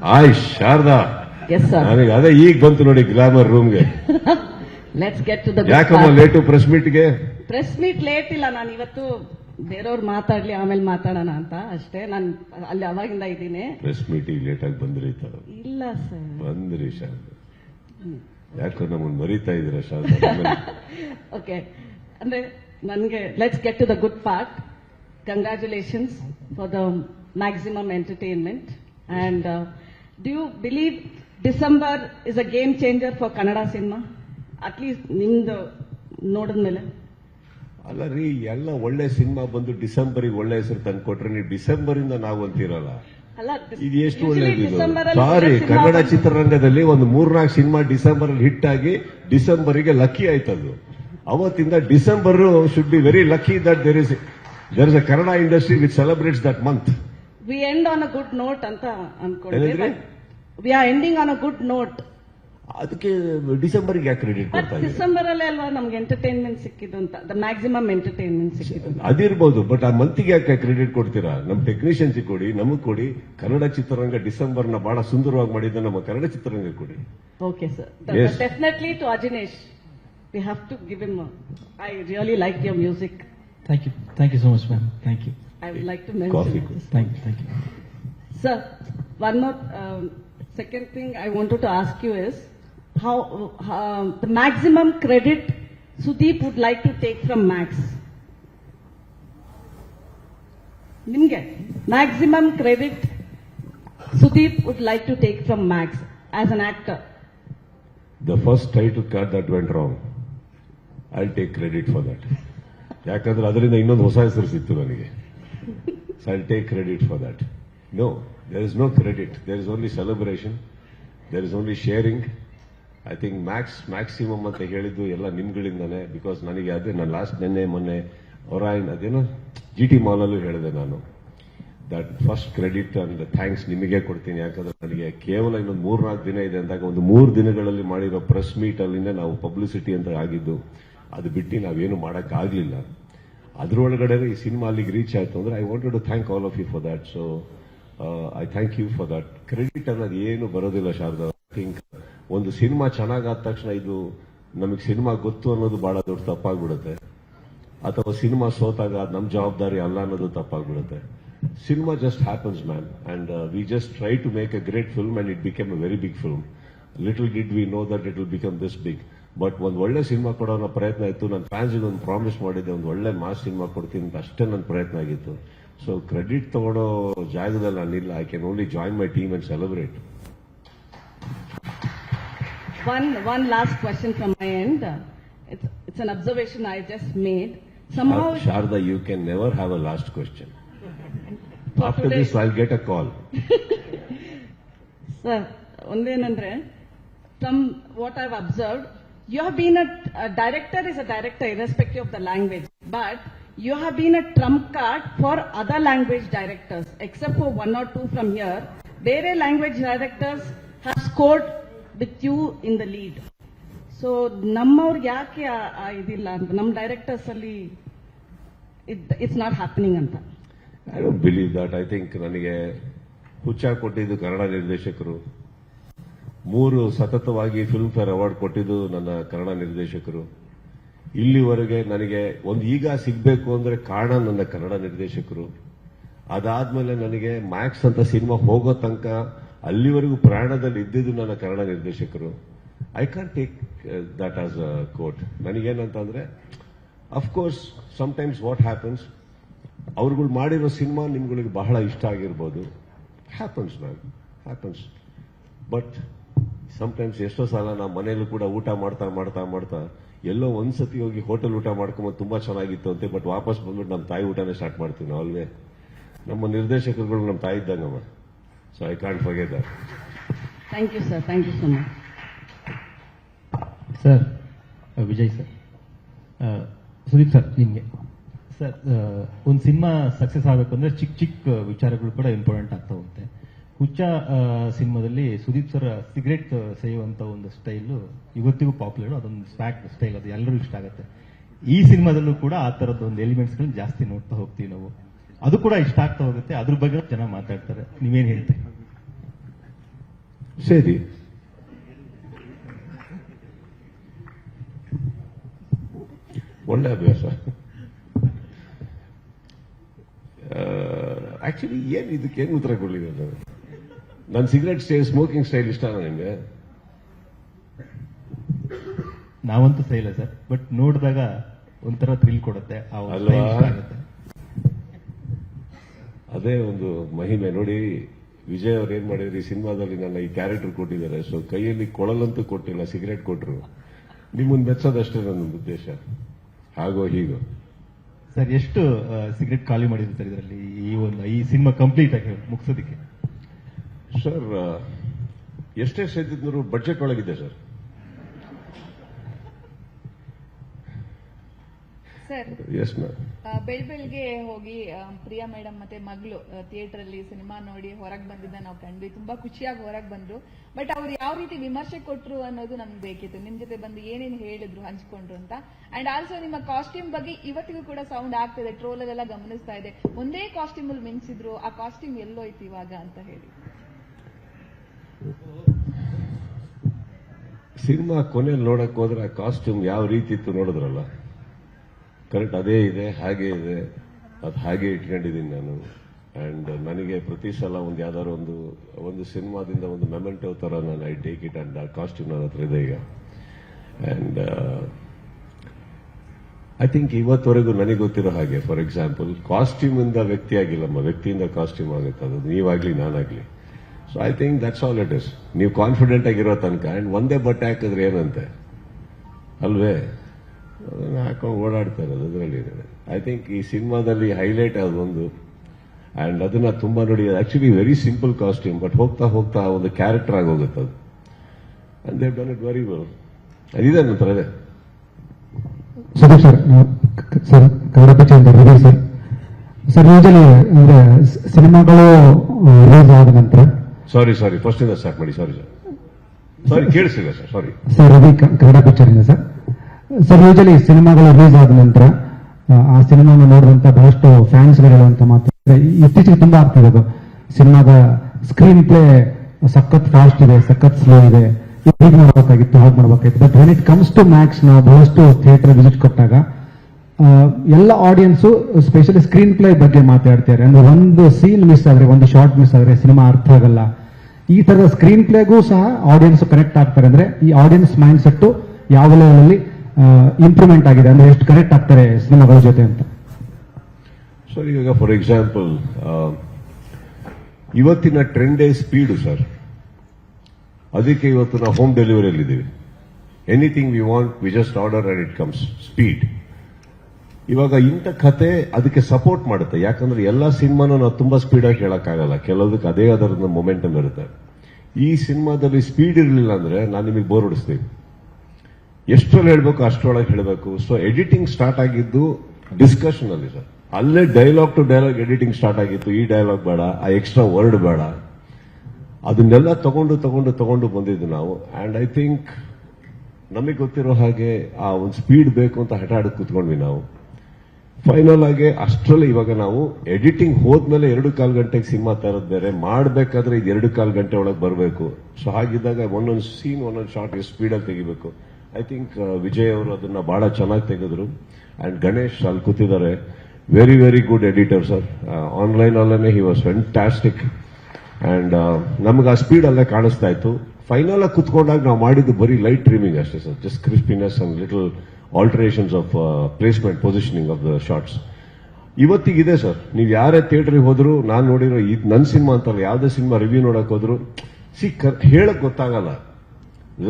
ಆಯ್ Sharada. Yes sir ನನಗೆ ಅದೇ ಈಗ ಬಂತು ನೋಡಿ ಗ್ಲಾಮರ್ ರೂಮ್ಗೆ ಲೆಟ್ಸ್ ಗೆಟ್ ಟು ದ ಯಾಕಮ್ಮ ಲೇಟು ಪ್ರೆಸ್ ಮೀಟ್ಗೆ ಪ್ರೆಸ್ ಮೀಟ್ ಲೇಟ್ ಇಲ್ಲ ನಾನು ಇವತ್ತು ಬೇರೆಯವ್ರು ಮಾತಾಡ್ಲಿ ಆಮೇಲೆ ಮಾತಾಡೋಣ ಅಂತ. ಅಷ್ಟೇ ನಾನು ಅಲ್ಲಿ ಅವಾಗಿಂದ ಇದ್ದೀನಿ. ಪ್ರೆಸ್ ಮೀಟಿಗೆ ಲೇಟ್ ಆಗಿ ಬಂದ್ರಿ ತರ ಇಲ್ಲ ಸರ್ ಬಂದ್ರಿ ಶಾರದಾ. ಯಾಕೋ ನಮ್ಮನ್ನ ಮರಿತಾ ಇದೀರ ಶಾರದಾ? ಓಕೆ ಅಂದ್ರೆ ನನಗೆ let's get to the good part congratulations for the maximum entertainment and do you believe December is a game changer for Kannada cinema at least ನಿಮ್ದು ನೋಡಿದ್ಮೇಲೆ ಅಲ್ಲ ರೀ ಎಲ್ಲ ಒಳ್ಳೆ ಸಿನಿಮಾ ಬಂದು ಡಿಸೆಂಬರಿಗೆ ಒಳ್ಳೆ ಹೆಸರು ತಂದು ಕೊಟ್ರೆ ನೀವು ಡಿಸೆಂಬರ್ ಇಂದ ನಾವು ಅಂತೀರಲ್ಲ. ಇದು ಎಷ್ಟು ಒಳ್ಳೆಯದು ಸಾರಿ ಕನ್ನಡ ಚಿತ್ರರಂಗದಲ್ಲಿ ಒಂದು ಮೂರ್ನಾಲ್ಕು ಸಿನಿಮಾ ಡಿಸೆಂಬರ್ ಅಲ್ಲಿ ಹಿಟ್ ಆಗಿ ಡಿಸೆಂಬರಿಗೆ ಲಕ್ಕಿ ಆಯ್ತದು. ಅವತ್ತಿಂದ December should be very lucky that there is there is a Kannada industry which celebrates that month we end on a good note ಅಂತ? ಅನ್ಕೊಂಡಿದ್ವಿ we are ending on a good note ಅದಕ್ಕೆ ಡಿಸೆಂಬರ್ಗೆ ಯಾಕೆ credit ಕೊಡ್ತಾ December ಅಲ್ಲೇ ಅಲ್ವಾ ನಮ್ಗೆ entertainment ಸಿಕ್ಕಿದ್ದು ಅಂತ ದ ಮ್ಯಾಕ್ಸಿಮಮ್ ಎಂಟರ್ಟೈನ್ಮೆಂಟ್ ಸಿಕ್ಕಿದ್ದು. ಅದಿರ್ಬೋದು ಬಟ್ ಆ ಮಂತಿಗೆ ಯಾಕೆ ಕ್ರೆಡಿಟ್ ಕೊಡ್ತೀರಾ? ನಮ್ ಟೆಕ್ನಿಷಿಯನ್ಸ್ ಕೊಡಿ ನಮಗ್ ಕೊಡಿ. ಕನ್ನಡ ಚಿತ್ರರಂಗ ಡಿಸೆಂಬರ್ನ ಬಹಳ ಸುಂದರವಾಗಿ ಮಾಡಿದ್ದ ನಮ್ಮ ಕನ್ನಡ ಚಿತ್ರರಂಗ ಕೊಡಿ. Okay sir definitely to Ajaneesh we have to give give I really like your music thank you thank you so much ma'am thank ma'am. Thank you. I would like to mention Coffee. this. Thank you. Thank you. Sir, one more um, second thing I wanted to ask you is how uh, the maximum credit Sudeep would like to take from Max. ನಿಮ್ಗೆ maximum credit Sudeep would like to take from Max as an actor the first title card that went wrong I take credit for that ಯಾಕಂದ್ರೆ ಅದರಿಂದ ಇನ್ನೊಂದು ಹೊಸ ಹೆಸರು ಸಿಕ್ತು ನನಗೆ So take credit credit for that no is is no credit there is celebration. Celebration is only sharing I think max maximum ಅಂತ ಹೇಳಿದ್ದು ಎಲ್ಲ ನಿಮ್ಗಳಿಂದಾನೆ ಬಿಕಾಸ್ ನನಗೆ ಅದೇ ನಾನು ಲಾಸ್ಟ್ ನಿನ್ನೆ, ಮೊನ್ನೆ ಹೊರಾಯಿನ್ ಅದೇನೋ ಜಿ ಟಿ ಮಾಲಲ್ಲೂ ಹೇಳಿದೆ ನಾನು. That first credit and thanks ನಿಮಗೆ ಕೊಡ್ತೀನಿ. ಯಾಕಂದ್ರೆ ನನಗೆ ಕೇವಲ ಇನ್ನೊಂದು ಮೂರ್ನಾಲ್ಕು ದಿನ ಇದೆ ಅಂದಾಗ ಒಂದು ಮೂರು ದಿನಗಳಲ್ಲಿ ಮಾಡಿರೋ ಪ್ರೆಸ್ ಮೀಟ್ ಅಲ್ಲಿಂದ ನಾವು ಪಬ್ಲಿಸಿಟಿ ಅಂತ ಆಗಿದ್ದು, ಅದು ಬಿಟ್ಟು ನಾವೇನು ಮಾಡೋಕ್ಕಾಗಲಿಲ್ಲ. ಅದರೊಳಗಡೆ ಈ ಸಿನಿಮಾ ಅಲ್ಲಿಗೆ ರೀಚ್ ಆಯ್ತು ಅಂದ್ರೆ I wanted to thank all of you for that so I thank you for that credit ಅನ್ನೋದು ಏನು ಬರೋದಿಲ್ಲ ಶಾರದಾ. ಥಿಂಕ್ ಒಂದು ಸಿನಿಮಾ ಚೆನ್ನಾಗಾದ ತಕ್ಷಣ ಇದು ನಮಗೆ ಸಿನಿಮಾ ಗೊತ್ತು ಅನ್ನೋದು ಬಹಳ ದೊಡ್ಡ ತಪ್ಪಾಗ್ಬಿಡುತ್ತೆ. ಅಥವಾ ಸಿನಿಮಾ ಸೋತಾಗ ನಮ್ಮ ನಮ್ ಜವಾಬ್ದಾರಿ ಅಲ್ಲ ಅನ್ನೋದು ತಪ್ಪಾಗ್ಬಿಡುತ್ತೆ. Cinema just happens man and we just try to make a great film and it became a very big film little did we know that it will become this big but ಒಂದು ಒಳ್ಳೆ cinema ಕೊಡೋ ಅನ್ನೋ ಪ್ರಯತ್ನ ಇತ್ತು. ನನ್ನ ಫ್ಯಾನ್ಸ್ಗೆ ಒಂದು promise ಮಾಡಿದ್ದೆ. ಒಂದು ಒಳ್ಳೆ ಮಾಸ್ ಸಿನಿಮಾ ಕೊಡ್ತೀನಿ ಅಂತ ಅಷ್ಟೇ ನನ್ನ ಪ್ರಯತ್ನ ಆಗಿತ್ತು. ಸೊ ಕ್ರೆಡಿಟ್ ತಗೊಳ್ಳೋ ಜಾಗದಲ್ಲಿ ನಾನಿಲ್ಲ I can only join my team and celebrate One, one last question from my end. Uh, It's, it's an observation I just made. Somehow, Sharada you can never have a last question for after today, this I get a call sir, ಒಂದೇನಂದ್ರೆ, from what I've observed, you have been a, a director is a director irrespective of the language, but you have been a trump card for other language directors, except for one or two from here. Their language directors have scored with you in the lead. so ನಮ್ಮವ್ರಿಗೆ ಯಾಕೆ Nam ಇದಿಲ್ಲ ಅಂತ ನಮ್ಮ directors ಅಲ್ಲಿ it's not happening ಅಂತ I don't believe that I think ನನಗೆ ಹುಚ್ಚ ಕೊಟ್ಟಿದ್ದು ಮೂರು ಸತತವಾಗಿ ಫಿಲ್ಮ್ ಫೇರ್ ಅವಾರ್ಡ್ ಕೊಟ್ಟಿದ್ದು ನನ್ನ ಕನ್ನಡ ನಿರ್ದೇಶಕರು. ಇಲ್ಲಿವರೆಗೆ ನನಗೆ ಒಂದು ಈಗ ಸಿಗಬೇಕು ಅಂದ್ರೆ ಕಾರಣ ನನ್ನ ಕನ್ನಡ ನಿರ್ದೇಶಕರು. ಅದಾದ್ಮೇಲೆ ನನಗೆ ಮ್ಯಾಕ್ಸ್ ಅಂತ ಸಿನಿಮಾ ಹೋಗೋ ತನಕ ಅಲ್ಲಿವರೆಗೂ ಪ್ರಯಾಣದಲ್ಲಿ ಇದ್ದಿದ್ದು ನನ್ನ ಕನ್ನಡ ನಿರ್ದೇಶಕರು. I can take that as a quote ನನಗೇನಂತಂದ್ರೆ of course sometimes what happens ಅವ್ರುಗಳು ಮಾಡಿರೋ ಸಿನಿಮಾ ನಿಮ್ಗಳಿಗೆ ಬಹಳ ಇಷ್ಟ ಆಗಿರ್ಬೋದು. Happens ma'am happens but sometimes ಎಷ್ಟೋ ಸಲ ನಾವು ಮನೆಯಲ್ಲೂ ಕೂಡ ಊಟ ಮಾಡ್ತಾ ಮಾಡ್ತಾ ಮಾಡ್ತಾ ಎಲ್ಲೋ ಒಂದ್ಸತಿ ಹೋಗಿ ಹೋಟೆಲ್ ಊಟ ಮಾಡ್ಕೊಂಬ ತುಂಬಾ ಚೆನ್ನಾಗಿತ್ತು ಅಂತೆ ಬಟ್ ವಾಪಸ್ ಬಂದ್ಬಿಟ್ಟು ನಮ್ಮ ತಾಯಿ ಊಟನೇ ಸ್ಟಾರ್ಟ್ ಮಾಡ್ತೀವಿ ನಾವು ಅಲ್ವೇ. ನಮ್ಮ ನಿರ್ದೇಶಕರುಗಳು ನಮ್ಮ ತಾಯಿ ಇದ್ದಂಗಮ್ಮ so I can't forget that thank you sir thank you so much sir Vijay sir Sudeep sir ನಿಮಗೆ. ಸರ್ ಒಂದು ಸಿನಿಮಾ ಸಕ್ಸಸ್ ಆಗಬೇಕು ಅಂದ್ರೆ ಚಿಕ್ಕ ಚಿಕ್ಕ ವಿಚಾರಗಳು ಕೂಡ ಇಂಪಾರ್ಟೆಂಟ್ ಆಗ್ತಾ ಹೋಗುತ್ತೆ ಹುಚ್ಚ ಸಿನಿಮಾದಲ್ಲಿ ಸುದೀಪ್ ಸರ್ ಸಿಗರೇಟ್ ಸೇಯುವಂತ ಒಂದು ಸ್ಟೈಲು ಇವತ್ತಿಗೂ ಪಾಪ್ಯುಲರ್. ಅದೊಂದು ಸ್ವ್ಯಾಕ್ ಸ್ಟೈಲ್. ಅದು ಎಲ್ಲರೂ ಇಷ್ಟ ಆಗುತ್ತೆ. ಈ ಸಿನಿಮಾದಲ್ಲೂ ಕೂಡ ಆ ತರದ ಒಂದು ಎಲಿಮೆಂಟ್ಸ್ಗಳನ್ನ ಜಾಸ್ತಿ ನೋಡ್ತಾ ಹೋಗ್ತೀವಿ ನಾವು. ಅದು ಕೂಡ ಇಷ್ಟ ಆಗ್ತಾ ಹೋಗುತ್ತೆ. ಅದ್ರ ಬಗ್ಗೆ ಜನ ಮಾತಾಡ್ತಾರೆ. ನೀವೇನ್ ಹೇಳ್ತೀರಿ? ಸರಿ. ಒಳ್ಳೆ ಅಭ್ಯಾಸ. ಆಕ್ಚುಲಿ ಏನು ಇದಕ್ಕೆ ಏನು ಉತ್ತರ ಕೊಡ್ಲಿಲ್ಲ ನನ್ನ ಸಿಗರೆಟ್ ಸ್ಟೈಲ್ ಸ್ಮೋಕಿಂಗ್ ಸ್ಟೈಲ್ ಇಷ್ಟ ನಿಮಗೆ ನಾವಂತೂ ಸೈಲ ಸರ್. ಬಟ್ ನೋಡಿದಾಗ ಒಂಥರ ಥ್ರಿಲ್ ಕೊಡುತ್ತೆ. ಆ ಒಂದು ಅಲ್ವಾ? style ಇಷ್ಟ ಆಗುತ್ತೆ. ಅದೇ ಒಂದು ಮಹಿಮೆ. ನೋಡಿ ವಿಜಯ್ ಅವ್ರು ಏನ್ ಮಾಡಿದ್ರು? ಈ ಸಿನಿಮಾದಲ್ಲಿ ನನ್ನ ಈ ಕ್ಯಾರೆಕ್ಟರ್ ಕೊಟ್ಟಿದ್ದಾರೆ. ಸೊ ಕೈಯಲ್ಲಿ ಕೊಳಲಂತೂ ಕೊಟ್ಟಿಲ್ಲ ಸಿಗರೆಟ್ ಕೊಟ್ರು. ನಿಮ್ಮನ್ನ ಮೆಚ್ಚೋದಷ್ಟೇ ನನ್ನ ಉದ್ದೇಶ. ಹಾಗೋ ಹೀಗೋ. ಸರ್ ಎಷ್ಟು ಸಿಗರೆಟ್ ಖಾಲಿ ಮಾಡಿದ್ರು ಸರ್ ಇದರಲ್ಲಿ? ಈ ಒಂದು ಈ ಸಿನಿಮಾ ಕಂಪ್ಲೀಟ್ ಆಗಿ ಮುಗಿಸೋದಕ್ಕೆ. ಸರ್ ಎಷ್ಟೇ ಸೇರಿದ್ರು ಬಜೆಟ್ ಒಳಗಿದೆ ಸರ್ ಸರ್ ಎಸ್ ಮ್ಯಾಮ್ ಬೆಳ್ ಬೆಳ್ಗೆ ಹೋಗಿ ಪ್ರಿಯಾ ಮೇಡಮ್ ಮತ್ತೆ ಮಗಳು ಥಿಯೇಟರ್ ಅಲ್ಲಿ ಸಿನಿಮಾ ನೋಡಿ ಹೊರಗೆ ಬಂದಿದ್ದ ನಾವು ಕಂಡ್ವಿ. ತುಂಬಾ ಖುಷಿಯಾಗಿ ಹೊರಗೆ ಬಂದ್ರು. ಬಟ್ ಅವ್ರು ಯಾವ ರೀತಿ ವಿಮರ್ಶೆ ಕೊಟ್ರು ಅನ್ನೋದು ನಮ್ಗೆ ಬೇಕಿತ್ತು. ನಿಮ್ ಜೊತೆ ಬಂದು ಏನೇನು ಹೇಳಿದ್ರು ಹಂಚ್ಕೊಂಡ್ರು ಅಂತ. ಅಂಡ್ ಆಲ್ಸೋ ನಿಮ್ಮ ಕಾಸ್ಟ್ಯೂಮ್ ಬಗ್ಗೆ ಇವತ್ತಿಗೂ ಕೂಡ ಸೌಂಡ್ ಆಗ್ತಿದೆ. ಟ್ರೋಲ್ ಅಲ್ಲೆಲ್ಲ ಗಮನಿಸ್ತಾ ಇದೆ. ಒಂದೇ ಕಾಸ್ಟ್ಯೂಮ್ ಅಲ್ಲಿ ಮಿಂಚಿದ್ರು ಆ ಕಾಸ್ಟ್ಯೂಮ್ ಎಲ್ಲೋಯ್ತು ಇವಾಗ ಅಂತ ಹೇಳಿ. ಸಿನಿಮಾ ಕೊನೆಯಲ್ಲಿ ನೋಡಕ್ ಹೋದ್ರೆ ಆ ಕಾಸ್ಟ್ಯೂಮ್ ಯಾವ ರೀತಿ ಇತ್ತು ನೋಡಿದ್ರಲ್ಲ? ಕರೆಕ್ಟ್ ಅದೇ ಇದೆ, ಹಾಗೆ ಇದೆ. ಅದು ಹಾಗೆ ಇಟ್ಕೊಂಡಿದ್ದೀನಿ ನಾನು. ಅಂಡ್ ನನಗೆ ಪ್ರತಿ ಸಲ ಒಂದು ಯಾವ್ದಾದ್ರು ಒಂದು ಒಂದು ಸಿನಿಮಾದಿಂದ ಒಂದು ಮೆಮೆಂಟೋ ತರ ನಾನು ಐ ಟೇಕ್ ಇಟ್ ಅಂಡ್ ಆ ಕಾಸ್ಟ್ಯೂಮ್ ನನ್ನ ಹತ್ರ ಇದೆ ಈಗ. ಅಂಡ್ ಐ ಥಿಂಕ್ ಇವತ್ತವರೆಗೂ ನನಗೆ ಗೊತ್ತಿರೋ ಹಾಗೆ ಫಾರ್ ಎಕ್ಸಾಂಪಲ್ ಕಾಸ್ಟ್ಯೂಮ್ ಇಂದ ವ್ಯಕ್ತಿ ಆಗಿಲ್ಲಮ್ಮ ವ್ಯಕ್ತಿಯಿಂದ ಕಾಸ್ಟ್ಯೂಮ್ ಆಗುತ್ತೆ. ಅದು ನೀವಾಗ್ಲಿ, ನಾನಾಗ್ಲಿ. So I think that's all it is ನೀವು ಕಾನ್ಫಿಡೆಂಟ್ ಆಗಿರೋ ತನಕ ಅಂಡ್ ಒಂದೇ ಬಟ್ಟೆ ಹಾಕಿದ್ರೆ ಏನಂತೆ? ಅಲ್ವೇ? ಅದನ್ನು ಹಾಕೊಂಡು ಓಡಾಡ್ತಾ ಇರೋದು ಅದರಲ್ಲಿ ಐ ಥಿಂಕ್ ಈ ಸಿನಿಮಾದಲ್ಲಿ ಹೈಲೈಟ್ ಅದೊಂದು ಅಂಡ್ ಅದನ್ನ ತುಂಬಾ ನೋಡಿ actually very simple costume but ಹೋಗ್ತಾ ಹೋಗ್ತಾ ಒಂದು ಕ್ಯಾರೆಕ್ಟರ್ ಆಗಿ ಹೋಗುತ್ತೆ ಅದು. And they've done it very well ಅದಿದೆ ನಂತರ ಸುದೀಪ್ ಸರ್ ಸರ್ ಸರ್ ಸಿನಿಮಾಗಳು ರಿಲೀಸ್ ಆದ ನಂತರ ಸಾರಿ ಸಾರಿ ಫಸ್ಟ್ ಇಂದ ಸ್ಟಾರ್ಟ್ ಮಾಡಿ. Sorry sir sorry ಕೇಳಿಸಿಲ್ಲ sir sorry sir Ravi Kannada picture ಇಂದ ಸರ್ ಸರ್ ಯೂಶಲಿ ಸಿನಿಮಾಗಳು ರಿಲೀಸ್ ಆದ ನಂತರ ಆ, ಸಿನಿಮಾನ ನೋಡುವಂತ ಬಹಳಷ್ಟು ಫ್ಯಾನ್ಸ್ ಹೇಳುವಂತ ಮಾತು ಇತ್ತೀಚೆಗೆ ತುಂಬಾ ಆಗ್ತಿದೆ ಅದು. ಸಿನಿಮಾದ ಸ್ಕ್ರೀನ್ ಪ್ಲೇ ಸಖತ್ ಫಾಸ್ಟ್ ಇದೆ ಸಖತ್ ಸ್ಲೋ ಇದೆ. ಹೀಗೆ ಮಾಡಬೇಕಾಗಿತ್ತು ಹಾಗೆ ಮಾಡಬೇಕಾಗಿತ್ತು. But when it comes to max ನಾವು ಬಹಳಷ್ಟು ಥಿಯೇಟರ್ ವಿಸಿಟ್ ಕೊಟ್ಟಾಗ ಎಲ್ಲ ಆಡಿಯನ್ಸು ಸ್ಪೆಷಲಿ ಸ್ಕ್ರೀನ್ ಪ್ಲೇ ಬಗ್ಗೆ ಮಾತಾಡ್ತಾರೆ ಅಂದ್ರೆ ಒಂದು ಸೀನ್ ಮಿಸ್ ಆದ್ರೆ, ಒಂದು ಶಾರ್ಟ್ ಮಿಸ್ ಆದ್ರೆ ಸಿನಿಮಾ ಅರ್ಥ ಆಗಲ್ಲ. ಈ ತರದ ಸ್ಕ್ರೀನ್ ಪ್ಲೇಗೂ ಸಹ ಆಡಿಯನ್ಸ್ ಕನೆಕ್ಟ್ ಆಗ್ತಾರೆ. ಅಂದ್ರೆ ಈ ಆಡಿಯನ್ಸ್ ಮೈಂಡ್ ಸೆಟ್ ಯಾವ ಲೆವೆಲ್ ಇಂಪ್ರೂವ್ಮೆಂಟ್ ಆಗಿದೆ ಅಂದ್ರೆ ಎಷ್ಟು ಕನೆಕ್ಟ್ ಆಗ್ತಾರೆ ಸಿನಿಮಾಗಳ ಜೊತೆ ಅಂತ. ಸರ್ ಈಗ ಫಾರ್ ಎಕ್ಸಾಂಪಲ್ ಇವತ್ತಿನ ಟ್ರೆಂಡೇ ಸ್ಪೀಡು ಸರ್ ಅದಕ್ಕೆ ಇವತ್ತು ನಾವು ಹೋಮ್ ಡೆಲಿವರಿಯಲ್ಲಿ ಇದ್ದೀವಿ anything we want we just order and it comes speed ಇವಾಗ ಇಂಥ ಕತೆ ಅದಕ್ಕೆ ಸಪೋರ್ಟ್ ಮಾಡುತ್ತೆ. ಯಾಕಂದ್ರೆ ಎಲ್ಲ ಸಿನಿಮಾನು ನಾವು ತುಂಬಾ ಸ್ಪೀಡಾಗಿ ಹೇಳಕ್ಕಾಗಲ್ಲ. ಕೆಲವದಕ್ಕೆ ಅದೇ ಅದರ ಮೊಮೆಂಟಮ್ ಇರುತ್ತೆ. ಈ ಸಿನಿಮಾದಲ್ಲಿ ಸ್ಪೀಡ್ ಇರಲಿಲ್ಲ ಅಂದ್ರೆ ನಾನು ನಿಮಗೆ ಬೋರ್ ಹೊಡಿಸ್ತೀನಿ. ಎಷ್ಟರಲ್ಲಿ ಹೇಳಬೇಕು ಅಷ್ಟರೊಳಗೆ ಹೇಳಬೇಕು. ಸೊ ಎಡಿಟಿಂಗ್ ಸ್ಟಾರ್ಟ್ ಆಗಿದ್ದು ಡಿಸ್ಕಷನ್ ಅಲ್ಲಿ ಸರ್. ಅಲ್ಲೇ dialogue to dialogue editing start ಆಗಿತ್ತು. ಈ ಡೈಲಾಗ್ ಬೇಡ, ಆ ಎಕ್ಸ್ಟ್ರಾ ವರ್ಡ್ ಬೇಡ. ಅದನ್ನೆಲ್ಲ ತಗೊಂಡು ತಗೊಂಡು ತಗೊಂಡು ಬಂದಿದ್ದು ನಾವು. ಅಂಡ್ ಐ ಥಿಂಕ್ ನಮಗೆ ಗೊತ್ತಿರೋ ಹಾಗೆ ಆ ಒಂದು ಸ್ಪೀಡ್ ಬೇಕು ಅಂತ ಹಠ ಕೂತ್ಕೊಂಡ್ವಿ ನಾವು. ಫೈನಲ್ ಆಗಿ ಅಷ್ಟರಲ್ಲಿ ಇವಾಗ ನಾವು ಎಡಿಟಿಂಗ್ ಹೋದ್ಮೇಲೆ ಎರಡು ಕಾಲು ಗಂಟೆಗೆ ಸಿನಿಮಾ ತರದ್ ಬೇರೆ ಮಾಡಬೇಕಾದ್ರೆ ಇದು ಎರಡು ಕಾಲು ಗಂಟೆ ಒಳಗೆ ಬರಬೇಕು. ಸೊ ಹಾಗಿದ್ದಾಗ ಒಂದೊಂದು ಸೀನ್ ಒಂದೊಂದು ಶಾರ್ಟ್ ಸ್ಪೀಡಲ್ಲಿ ತೆಗಿಬೇಕು. ಐ ಥಿಂಕ್ ವಿಜಯ್ ಅವರು ಅದನ್ನ ಬಹಳ ಚೆನ್ನಾಗಿ ತೆಗೆದ್ರು. ಅಂಡ್ ಗಣೇಶ್ ಅಲ್ಲಿ ಕೂತಿದ್ದಾರೆ. Very very good editor sir online ಅಲ್ಲೇ ಹಿ ವಾಸ್ ಫ್ಯಾಂಟಾಸ್ಟಿಕ್ ಅಂಡ್ ನಮ್ಗೆ ಆ ಸ್ಪೀಡ್ ಅಲ್ಲೇ ಕಾಣಿಸ್ತಾ ಇತ್ತು. ಫೈನಲ್ ಆಗಿ ಕುತ್ಕೊಂಡಾಗ ನಾವು ಮಾಡಿದ್ದು ಬರೀ ಲೈಟ್ ಟ್ರಿಮಿಂಗ್ ಅಷ್ಟೇ sir. Just crispiness and little alterations of placement positioning of the shots ಇವತ್ತಿಗಿದೆ sir. ನೀವು ಯಾರೇ ಥಿಯೇಟರ್ಗೆ ಹೋದ್ರು, ನಾನು ನೋಡಿರೋ ಇದು ನನ್ನ ಸಿನಿಮಾ ಅಂತಲ್ಲ, ಯಾವುದೇ ಸಿನಿಮಾ ರಿವ್ಯೂ ನೋಡಕ್ ಹೋದ್ರು, ಸಿ ಹೇಳಕ್ ಗೊತ್ತಾಗಲ್ಲ.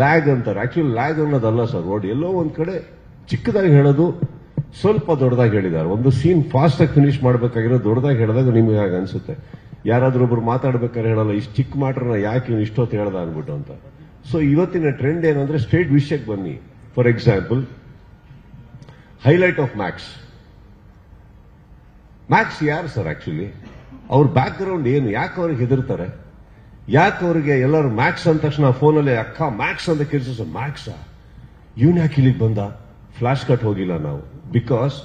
ಲ್ಯಾಗ್ ಅಂತಾರೆ. ಆಕ್ಚುಲಿ ಲ್ಯಾಗ್ ಅನ್ನೋದಲ್ಲ ಸರ್ ವರ್ಡ್ ಎಲ್ಲೋ ಒಂದ್ ಕಡೆ ಚಿಕ್ಕದಾಗಿ ಹೇಳೋದು, ಸ್ವಲ್ಪ ದೊಡ್ಡದಾಗಿ ಹೇಳಿದ್ದಾರೆ. ಒಂದು ಸೀನ್ ಫಾಸ್ಟ್ ಆಗಿ ಫಿನಿಶ್ ಮಾಡಬೇಕಾಗಿರೋ ದೊಡ್ಡದಾಗಿ ಹೇಳಿದಾಗ ನಿಮಗೆ ಹಾಗೆ ಅನ್ಸುತ್ತೆ. ಯಾರಾದ್ರೂ ಒಬ್ರು ಮಾತಾಡ್ಬೇಕಾದ್ರೆ ಹೇಳಲ್ಲ, ಇಷ್ಟು ಚಿಕ್ಕ ಮಾಡ್ರನ್ನ ಯಾಕೆ ಇವನು ಇಷ್ಟೊತ್ತು ಹೇಳ್ದ ಅನ್ಬಿಟ್ಟು ಅಂತ. ಸೊ ಇವತ್ತಿನ ಟ್ರೆಂಡ್ ಏನಂದ್ರೆ ಸ್ಟೇಟ್ ವಿಷಯಕ್ಕೆ ಬನ್ನಿ. For example highlight of max max ಯಾರು ಸರ್ ಆಕ್ಚುಲಿ ಅವ್ರ ಬ್ಯಾಕ್ ಗ್ರೌಂಡ್ ಏನು? ಯಾಕೆ ಅವ್ರಿಗೆ ಹೆದರ್ತಾರೆ? ಯಾಕೆ ಅವ್ರಿಗೆ ಎಲ್ಲರೂ ಮ್ಯಾಕ್ಸ್ ಅಂದ ತಕ್ಷಣ ಫೋನಲ್ಲಿ ಅಕ್ಕ ಮ್ಯಾಕ್ಸ್ ಅಂತ ಕೇಳಿಸ. ಮ್ಯಾಕ್ಸಾ ಇವನ್ ಯಾಕೆ ಇಲ್ಲಿಗೆ ಬಂದ? ಫ್ಲಾಶ್ ಕಟ್ ಹೋಗಿಲ್ಲ ನಾವು. Because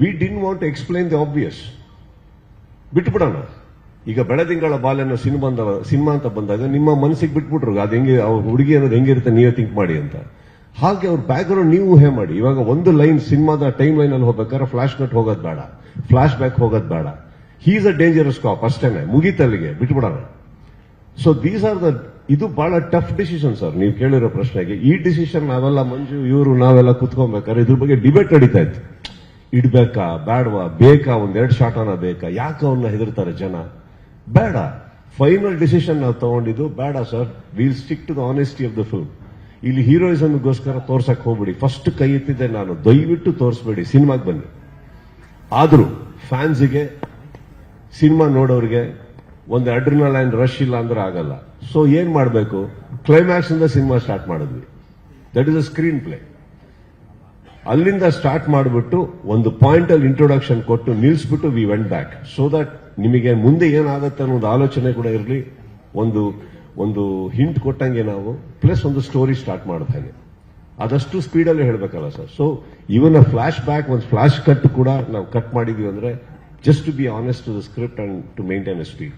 we didn't want explain the obvious ಬಿಟ್ಬಿಡೋಣ. ಈಗ ಬೆಳದಿಂಗಳ ಬಾಲ್ಯನ ಸಿನಿಮಾ ಸಿನಿಮಾ ಅಂತ ಬಂದಾಗ ನಿಮ್ಮ ಮನಸ್ಸಿಗೆ ಬಿಟ್ಬಿಟ್ರು, ಅದು ಹೆಂಗೆ, ಅವ್ರ ಹುಡುಗಿ ಅನ್ನೋದು ಹೆಂಗಿರುತ್ತೆ ನೀವೇ ಥಿಂಕ್ ಮಾಡಿ ಅಂತ. ಹಾಗೆ ಅವ್ರ ಬ್ಯಾಕ್ಗ್ರೌಂಡ್ ನೀವು ಊಹೆ ಮಾಡಿ. ಇವಾಗ ಒಂದು ಲೈನ್ ಸಿನಿಮಾದ ಟೈಮ್ ಲೈನ್ ಅಲ್ಲಿ ಹೋಗ್ಬೇಕಾದ್ರೆ ಫ್ಲಾಶ್ ಕಟ್ ಹೋಗೋದು ಬೇಡ. ಫ್ಲಾಶ್ ಬ್ಯಾಕ್ ಹೋಗೋದು ಬೇಡ. ಹೀಸ್ ಅ ಡೇಂಜರಸ್ ಕಾಪ್ ಅಷ್ಟೇನೆ. ಮುಗೀತಲ್ಲಿಗೆ, ಬಿಟ್ಬಿಡೋಣ. ಸೊ ದೀಸ್ ಆರ್ ದ ಇದು ಬಹಳ ಟಫ್ ಡಿಸಿಷನ್ ಸರ್ ನೀವು ಕೇಳಿರೋ ಪ್ರಶ್ನೆಗೆ. ಈ ಡಿಸಿಷನ್ ನಾವೆಲ್ಲ ಮಂಜು, ಇವರು ನಾವೆಲ್ಲ ಕುತ್ಕೊಬೇಕಾದ್ರೆ ಇದ್ರ ಬಗ್ಗೆ ಡಿಬೇಟ್ ನಡೀತಾ ಇತ್ತು. ಇಡ್ಬೇಕಾ ಬೇಡವಾ ಬೇಕಾ, ಒಂದೆರಡು ಶಾಟ್ ಅನ್ನ ಬೇಕಾ? ಯಾಕೆ ಅವನ್ನ ಹೆದರ್ತಾರೆ ಜನ? ಬೇಡ. ಫೈನಲ್ ಡಿಸಿಷನ್ ನಾವು ತಗೊಂಡಿದ್ದು ಬೇಡ sir will stick to the honesty of the film ಇಲ್ಲಿ ಹೀರೋಯಿಸಮ್ಗೋಸ್ಕರ ತೋರ್ಸಕ್ ಹೋಗ್ಬಿಡಿ. ಫಸ್ಟ್ ಕೈ ಎತ್ತಿದ್ದೆ ನಾನು. ದಯವಿಟ್ಟು ತೋರಿಸ್ಬೇಡಿ. ಸಿನಿಮಾಗೆ ಬನ್ನಿ. ಆದರೂ ಫ್ಯಾನ್ಸಿಗೆ ಸಿನಿಮಾ ನೋಡೋರಿಗೆ ಒಂದು ಅಡ್ರಿನಲೈನ್ ರಶ್ ಇಲ್ಲ ಅಂದ್ರೆ ಆಗಲ್ಲ. ಸೊ ಏನ್ ಮಾಡಬೇಕು? ಕ್ಲೈಮ್ಯಾಕ್ಸ್ ಇಂದ ಸಿನಿಮಾ ಸ್ಟಾರ್ಟ್ ಮಾಡಿದ್ವಿ. That is a screenplay ಅಲ್ಲಿಂದ ಸ್ಟಾರ್ಟ್ ಮಾಡಿಬಿಟ್ಟು ಒಂದು ಪಾಯಿಂಟ್ ಅಲ್ಲಿ ಇಂಟ್ರೊಡಕ್ಷನ್ ಕೊಟ್ಟು ನಿಲ್ಲಿಸ್ಬಿಟ್ಟು we went back so that ನಿಮಗೆ ಮುಂದೆ ಏನಾಗುತ್ತೆ ಅನ್ನೋದು ಆಲೋಚನೆ ಕೂಡ ಇರಲಿ. ಒಂದು ಒಂದು ಹಿಂಟ್ ಕೊಟ್ಟಂಗೆ ನಾವು ಪ್ಲಸ್ ಒಂದು ಸ್ಟೋರಿ ಸ್ಟಾರ್ಟ್ ಮಾಡ್ತೇನೆ ಅದಷ್ಟು ಸ್ಪೀಡಲ್ಲಿ ಹೇಳಬೇಕಲ್ಲ sir so even a flashback ಒಂದು ಫ್ಲಾಶ್ ಕಟ್ ಕೂಡ ನಾವು ಕಟ್ ಮಾಡಿದೀವಿ ಅಂದ್ರೆ just to be honest to the script and to maintain a speed